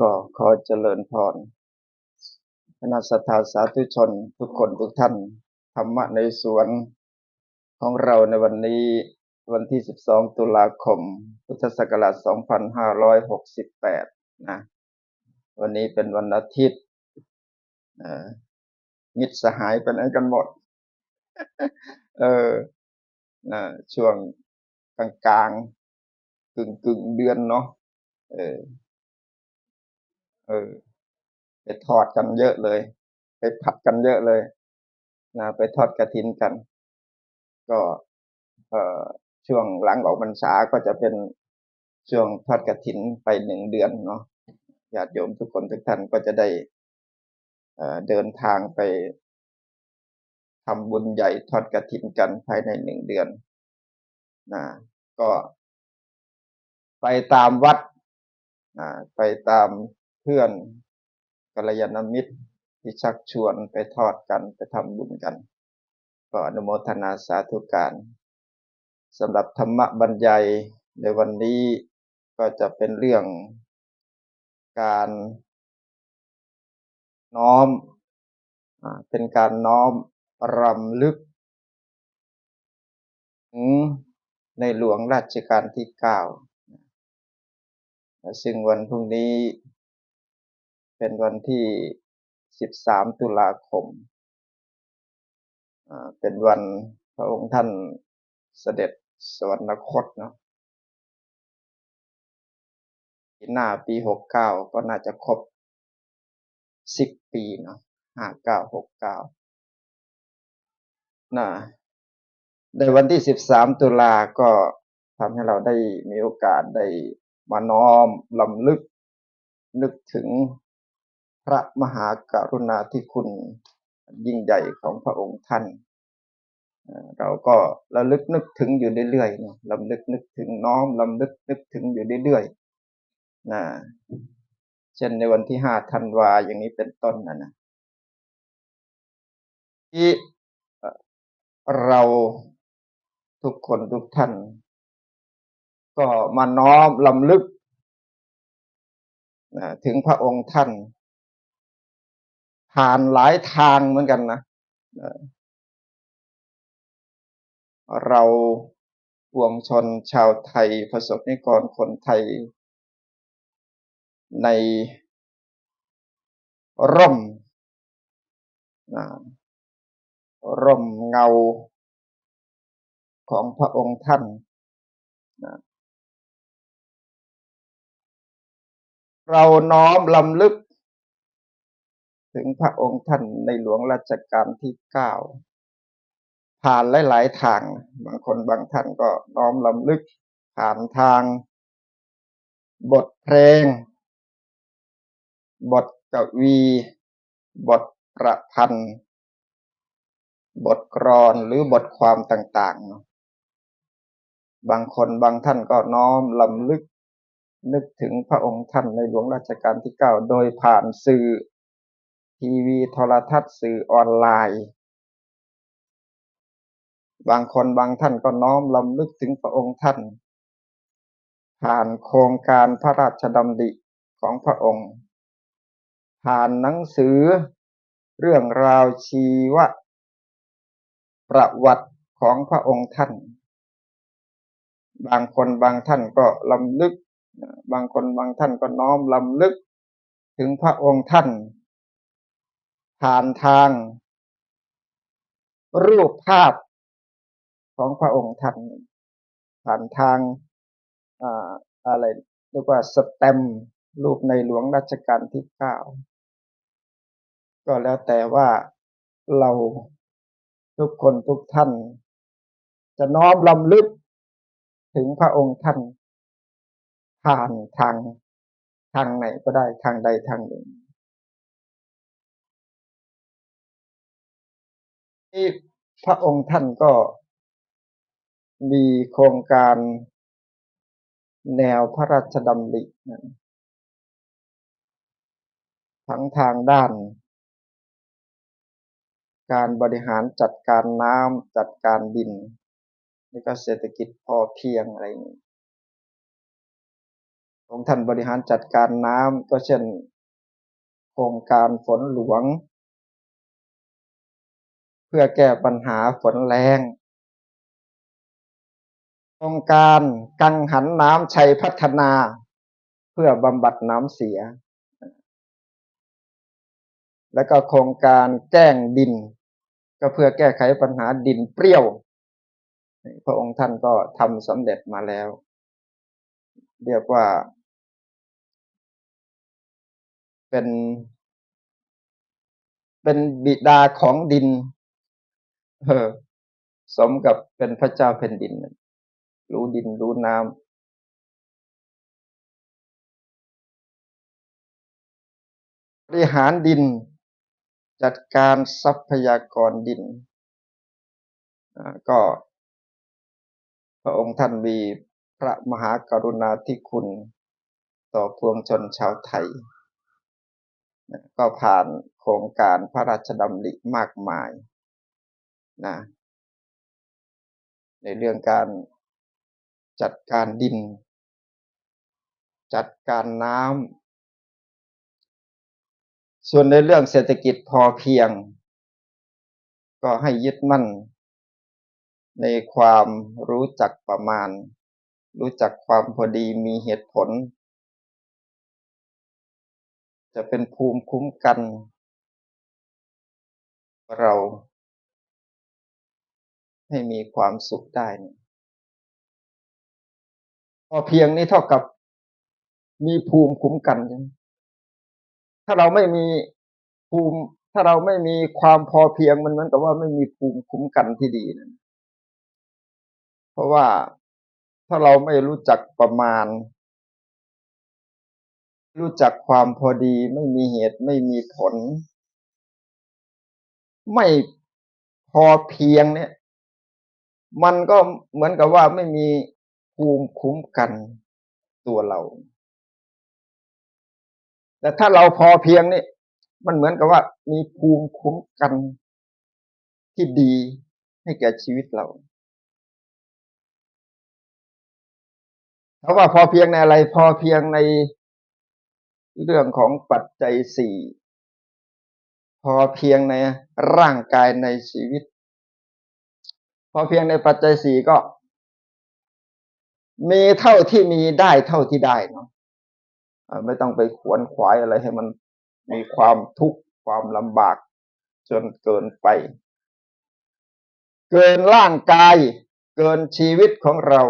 ก็ขอเจริญพรคณะสัตยาสาธุชนทุกคนทุกท่าน ธรรมะในสวนของเราในวันนี้วันที่ 12 ตุลาคม พุทธศักราช 2568 นะ วันนี้เป็นวันอาทิตย์มิตรสหายไปไหนกันหมด เออนะช่วงกลางกลางๆกึ่งกึ่งเดือนเนาะ เออ เออ ไปทอดกันเยอะเลย ไปผัดกันเยอะเลยนะไปทอดกระถินกัน ก็เออช่วงหลังออกพรรษาก็จะเป็นช่วงทอดกระถินไปหนึ่งเดือนเนาะญาติโยมทุกคนทุกท่านก็จะได้เดินทางไปทำบุญใหญ่ทอดกระถินกันภายในหนึ่งเดือนนะก็ไปตามวัด ไปตามเพื่อนกัลยาณมิตรที่ชักชวนไปทอดกันไปทำบุญกัน ก็อนุโมทนาสาธุการสำหรับธรรมบรรยายในวันนี้ก็จะเป็นเรื่องการน้อมเป็นการน้อมรำลึกถึงในหลวงราชการที่เก้า ซึ่งวันพรุ่งนี้เป็นวันที่ 13 ตุลาคม เป็นวันพระองค์ท่านเสด็จสวรรคตเนาะปีหน้าปี 69 ก็น่าจะครบ 10 ปีเนาะ59 69นะในวันที่ 13 ตุลาก็ทำให้เราได้มีโอกาสได้ มาน้อมลำลึก นึกถึงพระมหากรุณาธิคุณยิ่งใหญ่ของพระองค์ท่าน เราก็ระลึกนึกถึงอยู่เรื่อยๆนะลำลึกนึกถึงน้อมลำลึกนึกถึงอยู่เรื่อยๆนะเช่นในวันที่5ธันวาอย่างนี้เป็นต้นนะนะที่เราทุกคนทุกท่าน ก็มาน้อมลำลึกนะถึงพระองค์ท่าน ผ่านหลายทางเหมือนกันนะเราปวงชนชาวไทยประสบนิกรคนไทย ในร่มร่มเงาของพระองค์ท่าน เราน้อมลำลึก ถึงพระองค์ท่านในหลวงรัชกาลที่เก้าผ่านหลาย ๆ ทาง บางคนบางท่านก็น้อมลำลึก ผ่านทาง บทเพลง บทกวี บทประพันธ์ บทกลอนหรือบทความต่าง ๆ บางคนบางท่านก็น้อมลำลึก นึกถึงพระองค์ท่านในหลวงรัชกาลที่เก้าโดยผ่านสื่อทีวีโทรทัศน์สื่อออนไลน์ บางคนบางท่านก็น้อมลำลึกถึงพระองค์ท่าน ผ่านโครงการพระราชดำริของพระองค์ ผ่านหนังสือเรื่องราวชีวประวัติของพระองค์ท่าน บางคนบางท่านก็ลำลึก บางคนบางท่านก็น้อมลำลึกถึงพระองค์ท่าน ผ่านทาง รูปภาพของพระองค์ท่านผ่านทางอ่าอะไรเรียกว่าสแตมป์รูปในหลวงรัชกาลที่เก้าก็แล้วแต่ว่าเราทุกคนทุกท่าน จะน้อมลำลึกถึงพระองค์ท่าน ผ่านทางทางไหนก็ได้ทางใดทางหนึ่งที่พระองค์ท่านก็มีโครงการแนวพระราชดำรินะทั้งทางด้าน การบริหารจัดการน้ำจัดการดิน แล้วก็เศรษฐกิจพอเพียงอะไรอ ย่างนี้องค์ท่านบริหารจัดการน้ำก็เช่น โครงการฝนหลวง เพื่อแก้ปัญหาฝนแรงโครงการกังหันน้ำชัยพัฒนา เพื่อบำบัดน้ำเสีย แล้วก็โครงการแก้งดิน ก็เพื่อแก้ไขปัญหาดินเปรี้ยว พระองค์ท่านก็ทำสำเร็จมาแล้ว เรียกว่า เป็น เป็นบิดาของดิน เออ สมกับเป็นพระเจ้าแผ่นดิน รู้ดินรู้น้ำบริหารดิน จัดการทรัพยากรดินก็ พระองค์ท่านมี พระมหากรุณาธิคุณ ต่อพวงชนชาวไทย ก็ผ่านโครงการพระราชดำริมากมายนะในเรื่องการจัดการดิน จัดการน้ำส่วนในเรื่องเศรษฐกิจพอเพียง ก็ให้ยึดมั่นในความรู้จักประมาณ รู้จักความพอดีมีเหตุผล จะเป็นภูมิคุ้มกัน เรา ให้มีความสุขได้พอเพียงนี้เท่ากับมีภูมิคุ้มกัน ถ้าเราไม่มีภูมิ ถ้าเราไม่มีความพอเพียงมันเหมือนกับว่าไม่มีภูมิคุ้มกันที่ดีนะเพราะว่า ถ้าเราไม่รู้จักประมาณ รู้จักความพอดีไม่มีเหตุไม่มีผล ไม่พอเพียงเนี่ย มันก็เหมือนกับว่าไม่มีภูมิคุ้มกันตัวเรา แต่ถ้าเราพอเพียงนี่มันเหมือนกับว่ามีภูมิคุ้มกันที่ดีให้แก่ชีวิตเรา เพราะว่าพอเพียงในอะไรพอเพียงในเรื่องของปัจจัยสี่พอเพียงในร่างกายในชีวิต พอเพียงในปัจจัยสี่ก็ มีเท่าที่มีได้เท่าที่ได้เนาะไม่ต้องไปขวนขวายอะไรให้มันมีความทุกข์ความลำบาก จนเกินไป เกินร่างกาย เกินชีวิตของเรา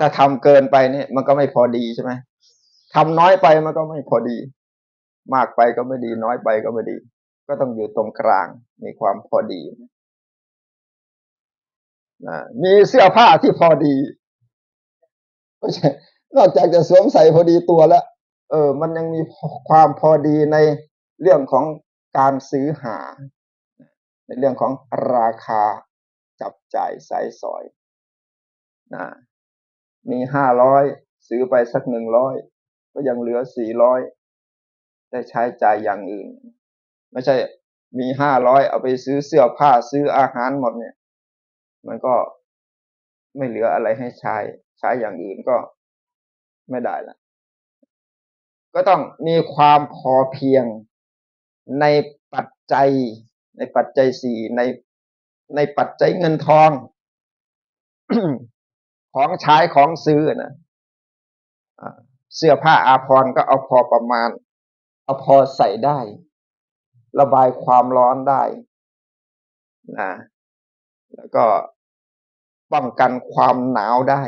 ถ้าทำเกินไปเนี่ย มันก็ไม่พอดีใช่ไหมทำน้อยไปมันก็ไม่พอดี มากไปก็ไม่ดี น้อยไปก็ไม่ดี ก็ต้องอยู่ตรงกลาง มีความพอดีมีเสื้อผ้าที่พอดีไม่ใช่นอกจากจะสวมใส่พอดีตัวแล้ว เออ มันยังมีความพอดีในเรื่องของการซื้อหา ในเรื่องของราคา จับจ่ายใส่สอยนะมีห้าร้อยซื้อไปสักหนึ่งร้อยก็ยังเหลือสี่ร้อยได้ใช้จ่ายอย่างอื่น ไม่ใช่มีห้าร้อยเอาไปซื้อเสื้อผ้าซื้ออาหารหมดเนี่ย มันก็ไม่เหลืออะไรให้ใช้ใช้อย่างอื่นก็ไม่ได้ละก็ต้องมีความพอเพียงในปัจจัยในปัจจัยสี่ใน ในปัจจัยเงินทองของใช้ของซื้อนะเสื้อผ้าอาภรณ์ก็เอาพอประมาณ เอาพอใส่ได้ ระบายความร้อนได้นะแล้วก็ป้องกันความหนาวได้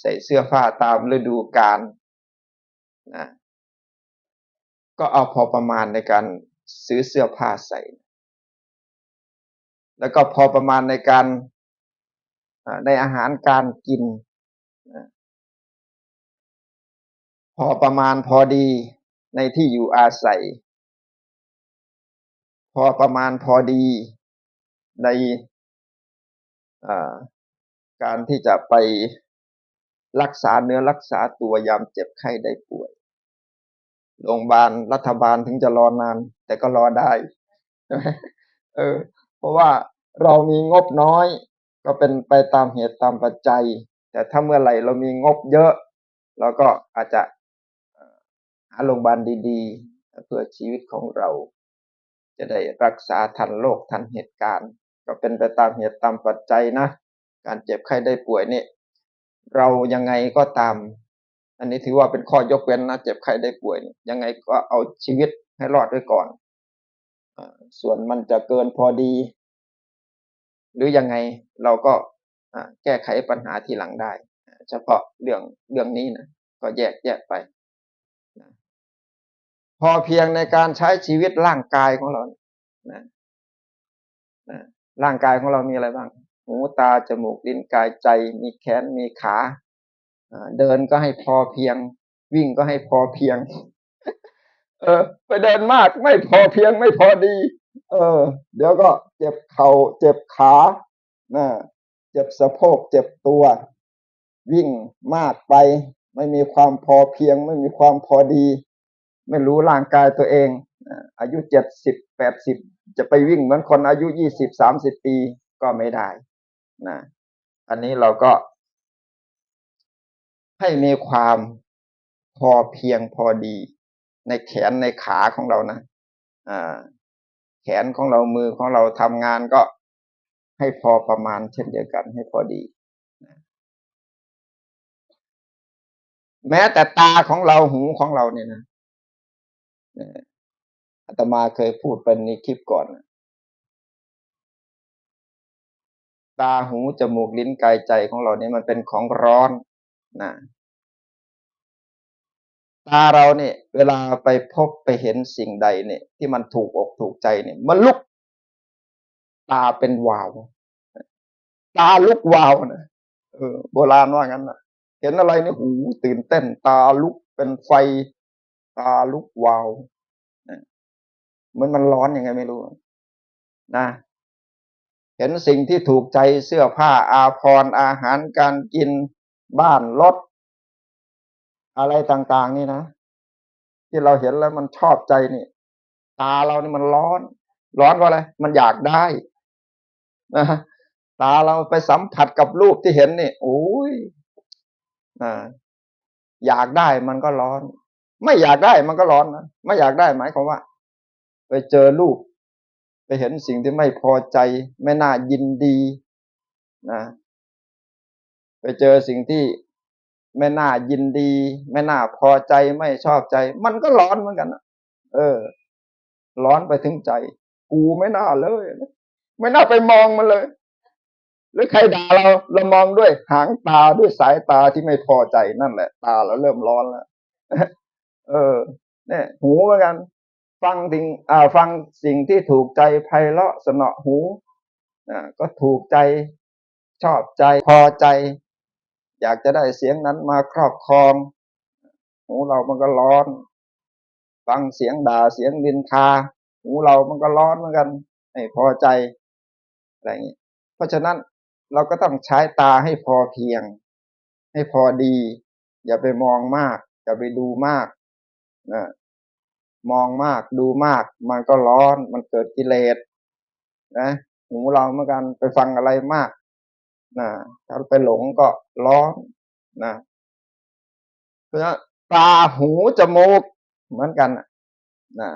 ใส่เสื้อผ้าตามฤดูกาลนะก็เอาพอประมาณในการซื้อเสื้อผ้าใส่ แล้วก็พอประมาณในการในอาหารการกิน พอประมาณพอดีในที่อยู่อาศัย พอประมาณพอดีในการที่จะไปรักษาเนื้อรักษาตัวยามเจ็บไข้ได้ป่วย โรงพยาบาลรัฐบาลถึงจะรอนาน แต่ก็รอได้เออ ราะว่าเรามีงบน้อย ก็เป็นไปตามเหตุตามปัจจัย แต่ถ้าเมื่อไหร่เรามีงบเยอะ เราก็อาจจะหาโรงพยาบาลดีๆ เพื่อชีวิตของเรา จะได้รักษาทันโรคทันเหตุการณ์ ก็เป็นไปตามเหตุตามปัจจัยนะ การเจ็บไข้ได้ป่วยนี่เรายังไงก็ตาม อันนี้ถือว่าเป็นข้อยกเว้นนะเจ็บไข้ได้ป่วยยังไงก็เอาชีวิตให้รอดไว้ก่อน ส่วนมันจะเกินพอดี หรือยังไงเราก็แก้ไขปัญหาทีหลังได้ เฉพาะเรื่องเรื่องนี้นะก็แยกแยกไป พอเพียงในการใช้ชีวิตร่างกายของเรานะนะร่างกายของเรามีอะไรบ้าง หูตา จมูก ลิ้น กายใจ มีแขน มีขา เดินก็ให้พอเพียง วิ่งก็ให้พอเพียง เออไปเดินมากไม่พอเพียงไม่พอดี เออ เดี๋ยวก็เจ็บเข่าเจ็บขานะเจ็บสะโพกเจ็บตัว วิ่งมากไป ไม่มีความพอเพียง ไม่มีความพอดี ไม่รู้ร่างกายตัวเองอาอายุเจ็ดสิบแปดสิบจะไปวิ่งเหมือนคนอายุยี่สิบสามสิบปีก็ไม่ได้นะอันนี้เราก็ ให้มีความพอเพียงพอดี ในแขนในขาของเรานะอ่าแขนของเรามือของเราทำงานก็ให้พอประมาณเช่นเดียวกันให้พอดี แม้แต่ตาของเราหูของเราเนี่ยนะอาตมาเคยพูดไปในคลิปก่อน ตาหูจมูกลิ้นกายใจของเราเนี่ยมันเป็นของร้อนนะ ตาเราเนี่ย เวลาไปพบไปเห็นสิ่งใดเนี่ย ที่มันถูกอกถูกใจเนี่ย มันลุก ตาเป็นวาว ตาลุกวาวนะเออโบราณว่างั้นนะเห็นอะไรเนี่ยหูตื่นเต้น ตาลุกเป็นไฟ ตาลุกวาวเหมันมันร้อนยังไงไม่รู้นะเห็นสิ่งที่ถูกใจเสื้อผ้าอาภรณ์อาหารการกินบ้านรถ อะไรต่างๆ นี่นะ ที่เราเห็นแล้วมันชอบใจนี่ ตาเรานี่มันร้อน ร้อนเพราะอะไรมันอยากได้นะตาเราไปสัมผัสกับรูปที่เห็นนี่โอ้ยอ่าอยากได้มันก็ร้อน ไม่อยากได้มันก็ร้อนนะไม่อยากได้หมายความว่า ไปเจอรูป ไปเห็นสิ่งที่ไม่พอใจ ไม่น่ายินดีนะไปเจอสิ่งที่ ไม่น่ายินดี ไม่น่าพอใจไม่ชอบใจ มันก็ร้อนเหมือนกันนะเออ ร้อนไปถึงใจ กูไม่น่าเลย ไม่น่าไปมองมันเลย หรือใครด่าเราเรามองด้วยหางตาด้วยสายตาที่ไม่พอใจนั่นแหละ ตาเราเริ่มร้อนแล้วเออ เนี่ย หูเหมือนกัน ฟังสิ่งอ่า ฟังสิ่งที่ถูกใจไพเราะสนอหูอ่าก็ถูกใจชอบใจพอใจ อยากจะได้เสียงนั้นมาครอบครองหูเรามันก็ร้อน ฟังเสียงด่าเสียงดินทาหูเรามันก็ร้อนเหมือนกันไม่พอใจอะไรอย่างนี้เพราะฉะนั้นเราก็ต้องใช้ตาให้พอเพียง ให้พอดี อย่าไปมองมาก อย่าไปดูมากนะมองมากดูมาก มันก็ร้อนมันเกิดกิเลสนะหูเราเหมือนกันไปฟังอะไรมาก นะถ้าไปหลงก็ร้อนนะเพราะฉะนั้นตาหูจมูกเหมือนกันนะนะ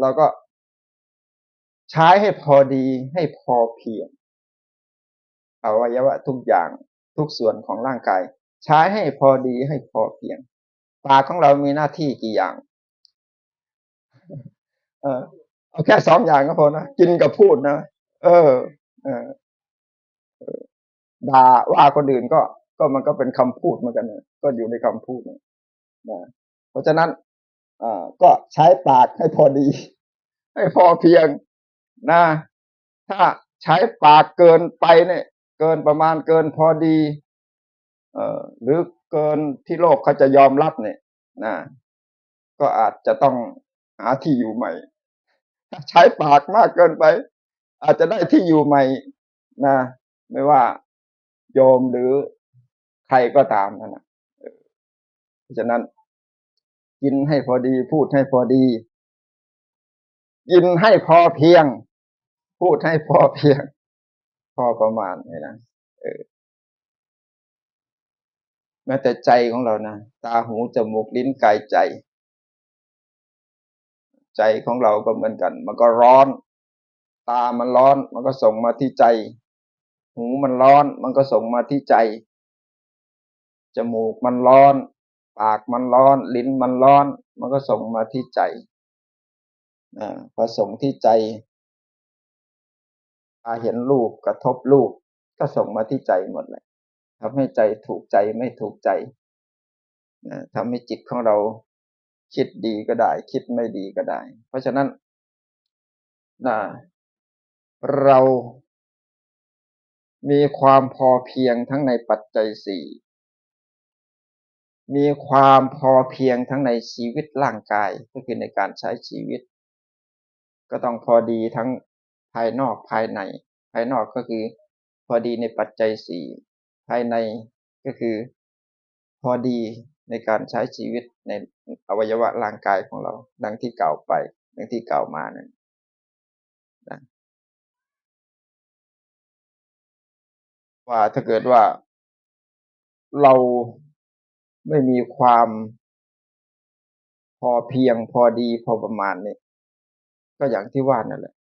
เราก็ใช้ให้พอดีให้พอเพียงอวัยวะทุกอย่างทุกส่วนของร่างกาย ใช้ให้พอดีให้พอเพียงปากของเรามีหน้าที่กี่อย่าง เออเอาแค่สองอย่างก็พอนะกินกับพูดนะเออ เออ ด่าว่าคนอื่นก็ก็มันก็เป็นคำพูดเหมือนกันนะก็อยู่ในคำพูดนะนะเพราะฉะนั้นอ่าก็ใช้ปากให้พอดี ให้พอเพียงนะ ถ้าใช้ปากเกินไปเนี่ย เกินประมาณเกินพอดี เอ่อหรือเกินที่โลกเขาจะยอมรับเนี่ยนะก็อาจจะต้องหาที่อยู่ใหม่ ถ้าใช้ปากมากเกินไป อาจจะได้ที่อยู่ใหม่นะ ไม่ว่า โยมหรือใครก็ตามนั่นะเพราะฉะนั้น กินให้พอดี พูดให้พอดี กินให้พอเพียง พูดให้พอเพียง พอประมาณนี่นะแม้แต่ใจของเรานะตาหูจมูกลิ้นกายใจ ใจของเราก็เหมือนกัน มันก็ร้อน ตามันร้อน มันก็ส่งมาที่ใจ หูมันร้อน มันก็ส่งมาที่ใจ จมูกมันร้อน ปากมันร้อน ลิ้นมันร้อน มันก็ส่งมาที่ใจอพอส่งที่ใจตาเห็นรูปกระทบรูปก็ส่งมาที่ใจหมดเลยทำให้ใจถูกใจไม่ถูกใจนะทำให้จิตของเราคิดดีก็ได้ คิดไม่ดีก็ได้ เพราะฉะนั้นนะเรา มีความพอเพียงทั้งในปัจจัยสี่มีความพอเพียงทั้งในชีวิตร่างกายก็คือในการใช้ชีวิต ก็ต้องพอดีทั้งภายนอกภายใน ภายนอกก็คือ พอดีในปัจจัยสี่ภายในก็คือ พอดีในการใช้ชีวิตในอวัยวะร่างกายของเรา ดังที่กล่าวไป ดังที่กล่าวมานั่น ว่าถ้าเกิดว่าเราไม่มีความพอเพียงพอดีพอประมาณนี่ก็อย่างที่ว่านั่นแหละ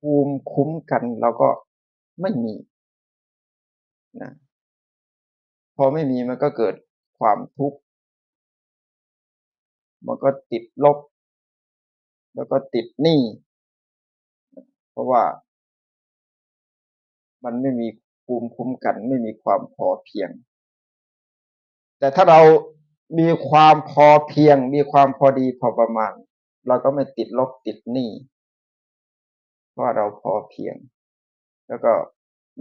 ภูมิคุ้มกันเราก็ไม่มีนะพอไม่มีมันก็เกิดความทุกข์มันก็ติดลบ แล้วก็ติดหนี้เพราะว่า มันไม่มีภูมิคุ้มกัน ไม่มีความพอเพียง แต่ถ้าเรามีความพอเพียง มีความพอดีพอประมาณ เราก็ไม่ติดลบติดหนี้เพราะเราพอเพียง แล้วก็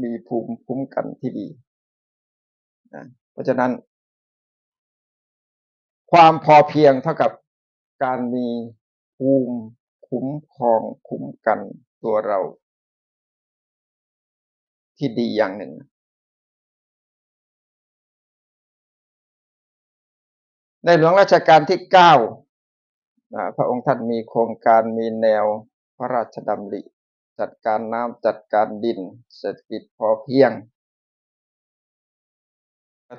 มีภูมิคุ้มกันที่ดีนะเพราะฉะนั้น ความพอเพียงเท่ากับการมีภูมิคุ้มครองคุ้มกันตัวเรา ที่ดีอย่างหนึ่งในหลวงรัชกาลที่เก้าพระองค์ท่านมีโครงการมีแนวพระราชดำริ จัดการน้ำจัดการดิน เศรษฐกิจพอเพียง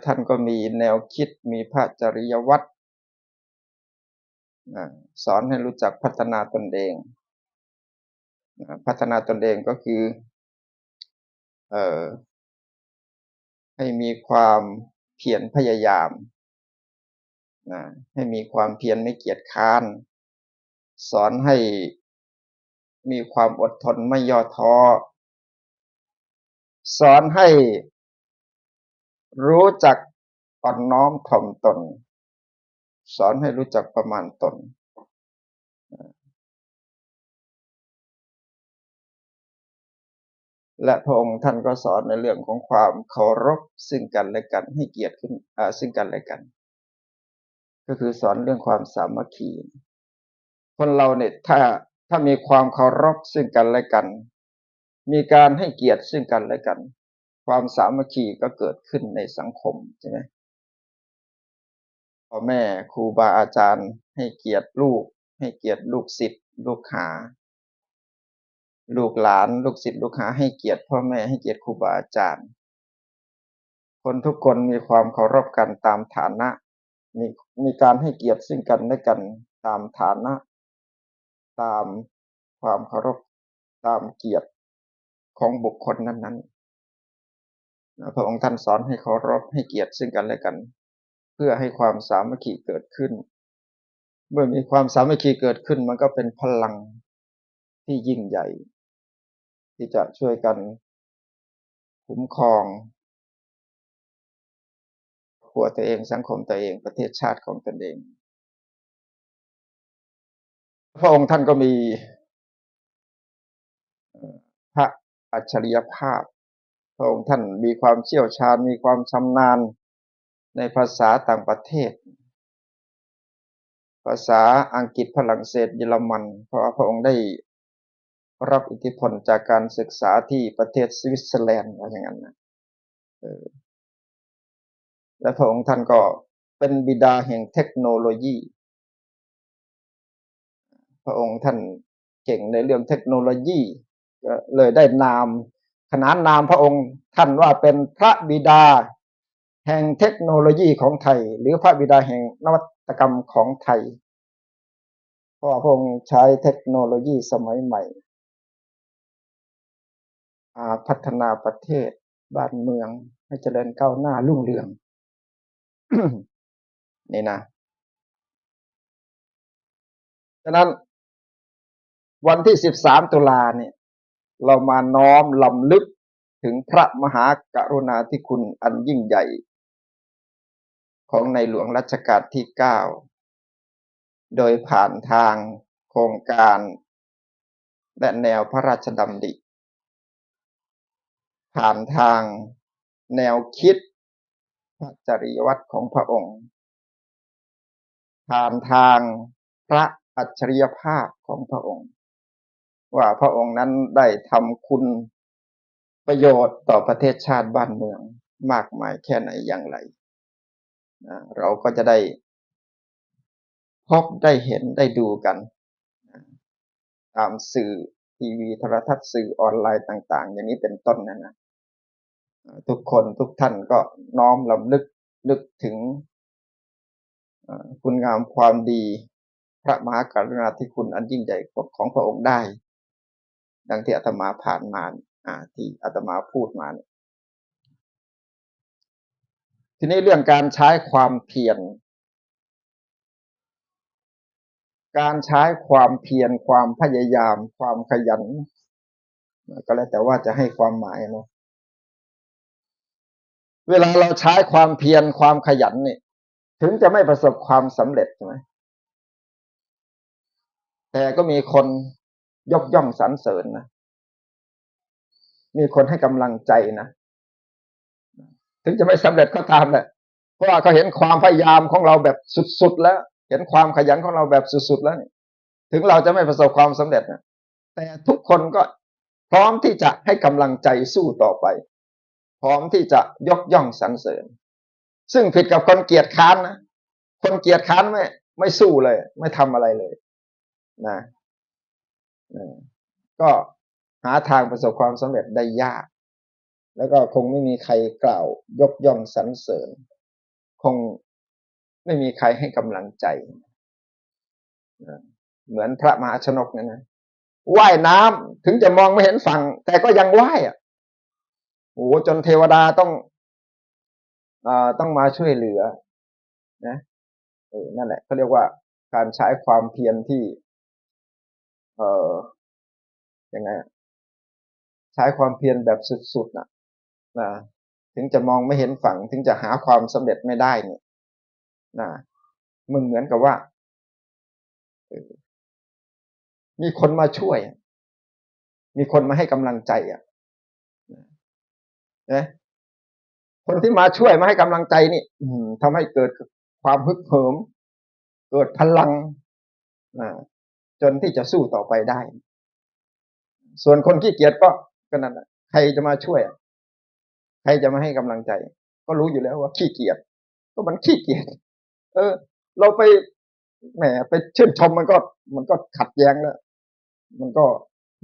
ท่านก็มีแนวคิดมีพระจริยวัตรสอนให้รู้จักพัฒนาตนเอง พัฒนาตนเองก็คือ ให้มีความเพียรพยายามนะให้มีความเพียรไม่เกียจค้าน สอนให้มีความอดทนไม่ย่อท้อ สอนให้รู้จักอ่อนน้อมถ่อมตน สอนให้รู้จักประมาณตน และพระองค์ท่านก็สอนในเรื่องของความเคารพซึ่งกันและกันให้เกียรติขึ้นซึ่งกันและกัน ก็คือสอนเรื่องความสามัคคี คนเราเนี่ยถ้าถ้ามีความเคารพซึ่งกันและกัน มีการให้เกียรติซึ่งกันและกัน ความสามัคคีก็เกิดขึ้นในสังคมใช่ไหมพ่อแม่ครูบาอาจารย์ ให้เกียรติลูก ให้เกียรติลูกศิษย์ลูกหา ลูกหลานลูกศิษย์ลูกหาให้เกียรติพ่อแม่ให้เกียรติครูบาอาจารย์ คนทุกคนมีความเคารพกันตามฐานะ มีมีการให้เกียรติซึ่งกันและกันตามฐานะ ตามความเคารพตามเกียรติของบุคคลนั้นๆพระองค์ท่านสอนให้เคารพให้เกียรติซึ่งกันและกัน เพื่อให้ความสามัคคีเกิดขึ้น เมื่อมีความสามัคคีเกิดขึ้นมันก็เป็นพลังที่ยิ่งใหญ่ ที่จะช่วยกันคุ้มครองหัวตัวเองสังคมตัวเองประเทศชาติของตนเอง พระองค์ท่านก็มีพระอัจฉริยภาพ พระองค์ท่านมีความเชี่ยวชาญมีความชำนาญในภาษาต่างประเทศ ภาษาอังกฤษฝรั่งเศสเยอรมัน เพราะพระองค์ได้ รับอิทธิพลจากการศึกษาที่ประเทศสวิตเซอร์แลนด์ว่าอย่างนั้นนะและพระองค์ท่านก็เป็นบิดาแห่งเทคโนโลยี พระองค์ท่านเก่งในเรื่องเทคโนโลยีเลยได้นาม ขนานนามพระองค์ท่านว่าเป็นพระบิดา แห่งเทคโนโลยีของไทย หรือพระบิดาแห่งนวัตกรรมของไทยเพราะพระองค์ใช้เทคโนโลยีสมัยใหม่ พัฒนาประเทศบ้านเมืองให้เจริญก้าวหน้ารุ่งเรืองนี่นะฉะนั้น วันที่13ตุลาเนี่ย เรามาน้อมลำลึกถึงพระมหากรุณาธิคุณอันยิ่งใหญ่ ของในหลวงรัชกาลที่9โดยผ่านทางโครงการ และแนวพระราชดำริ ผ่านทางแนวคิดพระจริยวัตรของพระองค์ ผ่านทางพระอัจฉริยภาพของพระองค์ ว่าพระองค์นั้นได้ทำคุณประโยชน์ต่อประเทศชาติบ้านเมืองมากมายแค่ไหนอย่างไร เราก็จะได้พบได้เห็นได้ดูกัน ตามสื่อทีวีโทรทัศน์สื่อออนไลน์ต่าง ๆ อย่างนี้เป็นต้นนะนะ ทุกคนทุกท่านก็น้อมลำลึกนึกถึงคุณงามความดีพระมหากรุณาธิคุณอันยิ่งใหญ่ของพระองค์ได้ ดังที่อาตมาผ่านมาอ่าที่อาตมาพูดมาเนี่ยทีนี้เรื่องการใช้ความเพียร การใช้ความเพียรความพยายาม ความขยัน ก็แล้วแต่ว่าจะให้ความหมายเนาะ เวลาเราใช้ความเพียรความขยันเนี่ยถึงจะไม่ประสบความสำเร็จใช่ไหมแต่ก็มีคนยกย่องสรรเสริญนะมีคนให้กำลังใจนะถึงจะไม่สำเร็จก็ตามแหละเพราะว่าเขาเห็นความพยายามของเราแบบสุดๆแล้ว เห็นความขยันของเราแบบสุดๆแล้วถึงเราจะไม่ประสบความสำเร็จนะแต่ทุกคนก็พร้อมที่จะให้กำลังใจสู้ต่อไป พร้อมที่จะยกย่องสรรเสริญ ซึ่งผิดกับคนเกียจค้านนะคนเกียจค้านไม่ไม่สู้เลย ไม่ทำอะไรเลยนะก็หาทางประสบความสำเร็จได้ยาก แล้วก็คงไม่มีใครกล่าวยกย่องสรรเสริญ คงไม่มีใครให้กำลังใจเหมือนพระมหาชนกนั่นนะว่ายน้ำถึงจะมองไม่เห็นฝั่ง แต่ก็ยังว่ายอะ โอ้จนเทวดาต้องอต้องมาช่วยเหลือ นะเออนั่นแหละเขาเรียกว่าการใช้ความเพียรที่ เอ่อยังไงใช้ความเพียรแบบสุดๆนะนะถึงจะมองไม่เห็นฝั่ง ถึงจะหาความสำเร็จไม่ได้เนี่ยนะมึงเหมือนกับว่ามีคนมาช่วย มีคนมาให้กำลังใจอะ นะคนที่มาช่วยมาให้กำลังใจนี่ทำให้เกิดความฮึกเหิม เกิดพลังจนที่จะสู้ต่อไปได้ ส่วนคนขี้เกียจก็ก็นั่นแหละใครจะมาช่วย ใครจะมาให้กำลังใจ ก็รู้อยู่แล้วว่าขี้เกียจก็มันขี้เกียจเออ เราไปแหมไปชื่นชมมันก็ มันก็ขัดแย้งแล้วมันก็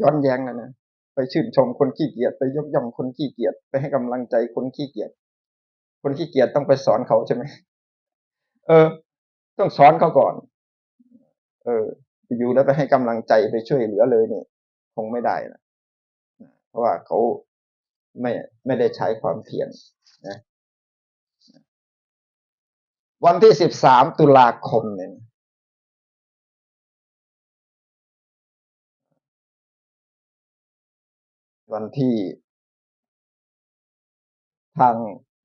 ย้อนแย้งแล้วนะ ไปชื่นชมคนขี้เกียจไปยกย่องคนขี้เกียจไปให้กำลังใจคนขี้เกียจคนขี้เกียจต้องไปสอนเขาใช่ไหมเออ ต้องสอนเขาก่อน เอออยู่แล้วไปให้กำลังใจไปช่วยเหลือเลยเนี่ยคงไม่ได้นะเพราะว่าเขาไม่ไม่ได้ใช้ความเพียรนะวันที่สิบสามตุลาคมเนี่ย วันที่ทาง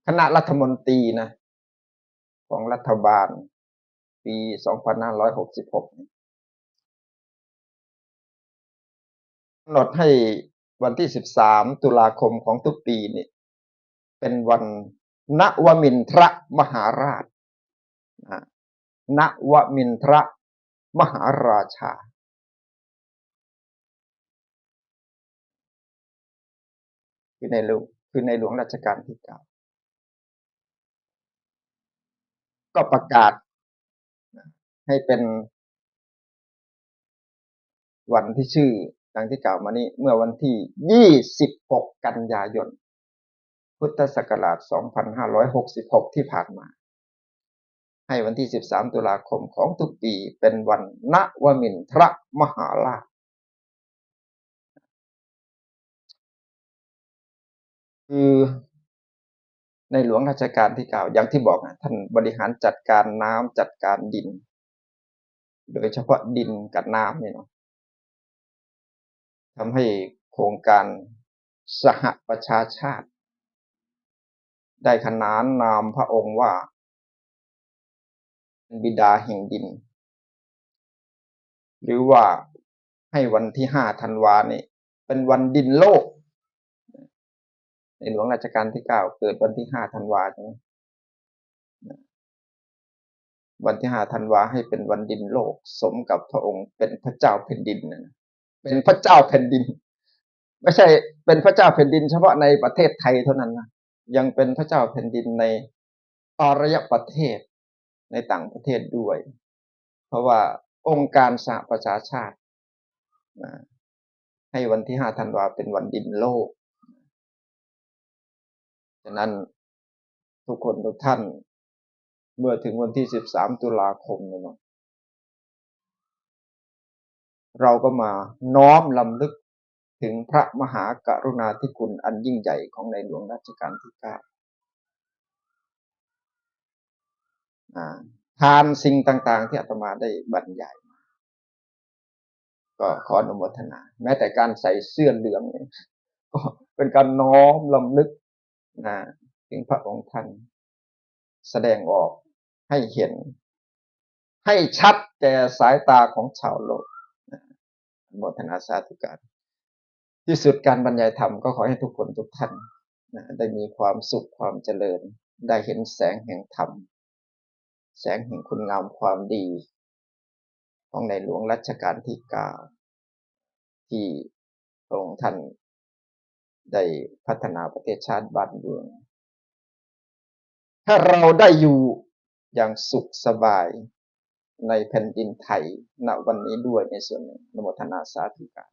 คณะรัฐมนตรีนะ ของรัฐบาล ปีสองพันห้าร้อยหกำหนดให้วันที่สิบสามตุลาคมของทุกปีนี่เป็นวันณวมินทรมหาราชณวมินทรมหาราชา คือในหลวงคือในหลวงรัชกาลที่เก้าก็ประกาศให้เป็นวันที่ชื่อดังที่กล่าวมานี้เมื่อวันที่ 26 กันยายน พุทธศักราช 2566 ที่ผ่านมา ให้วันที่ 13 ตุลาคมของทุกปีเป็นวันณวมินทรมหาราช คือในหลวงรัชกาลที่เก้าอย่างที่บอกนะท่านบริหารจัดการน้ำจัดการดิน โดยเฉพาะดินกับน้ำเนี่ยเนาะทำให้โครงการสหประชาชาติ ได้ขนานนามพระองค์ว่าเป็นบิดาแห่งดิน หรือว่าให้วันที่ห้าธันวาเนี่ยเป็นวันดินโลก ในหลวงรัชกาลที่เก้าเกิดวันที่ห้าธันวาใช่ไหมวันที่ห้าธันวาให้เป็นวันดินโลก สมกับพระองค์เป็นพระเจ้าแผ่นดินนะเป็นพระเจ้าแผ่นดิน ไม่ใช่เป็นพระเจ้าแผ่นดิน เฉพาะในประเทศไทยเท่านั้นนะยังเป็นพระเจ้าแผ่นดินในอารยประเทศในต่างประเทศด้วย เพราะว่าองค์การสหประชาชาติให้วันที่ห้าธันวาเป็นวันดินโลก ฉะนั้นทุกคนทุกท่าน เมื่อถึงวันที่สิบสามตุลาคมเนี่ยเนเราก็มาน้อมลำลึกถึงพระมหากรุณาธิคุณอันยิ่งใหญ่ของในหลวงรัชกาลที่เก้าทานสิ่งต่างๆ ที่อาตมาได้บรรยายมาก็ขออนุโมทนา แม้แต่การใส่เสื้อเหลืองเนี่ยก็เป็นการน้อมลำลึก นะถึงพระองค์ท่านแสดงออกให้เห็น ให้ชัดแก่สายตาของชาวโลกโมทนาสาธุการ ที่สุดการบรรยายธรรมก็ขอให้ทุกคนทุกท่านนะได้มีความสุขความเจริญ ได้เห็นแสงแห่งธรรม แสงแห่งคุณงามความดี ของในหลวงรัชกาลที่เก้าที่พระองค์ท่าน ได้พัฒนาประเทศชาติบ้านเมือง ถ้าเราได้อยู่อย่างสุขสบายในแผ่นดินไทยณวันนี้ด้วยในส่วนหนึ่งนโมทนาสาธุการ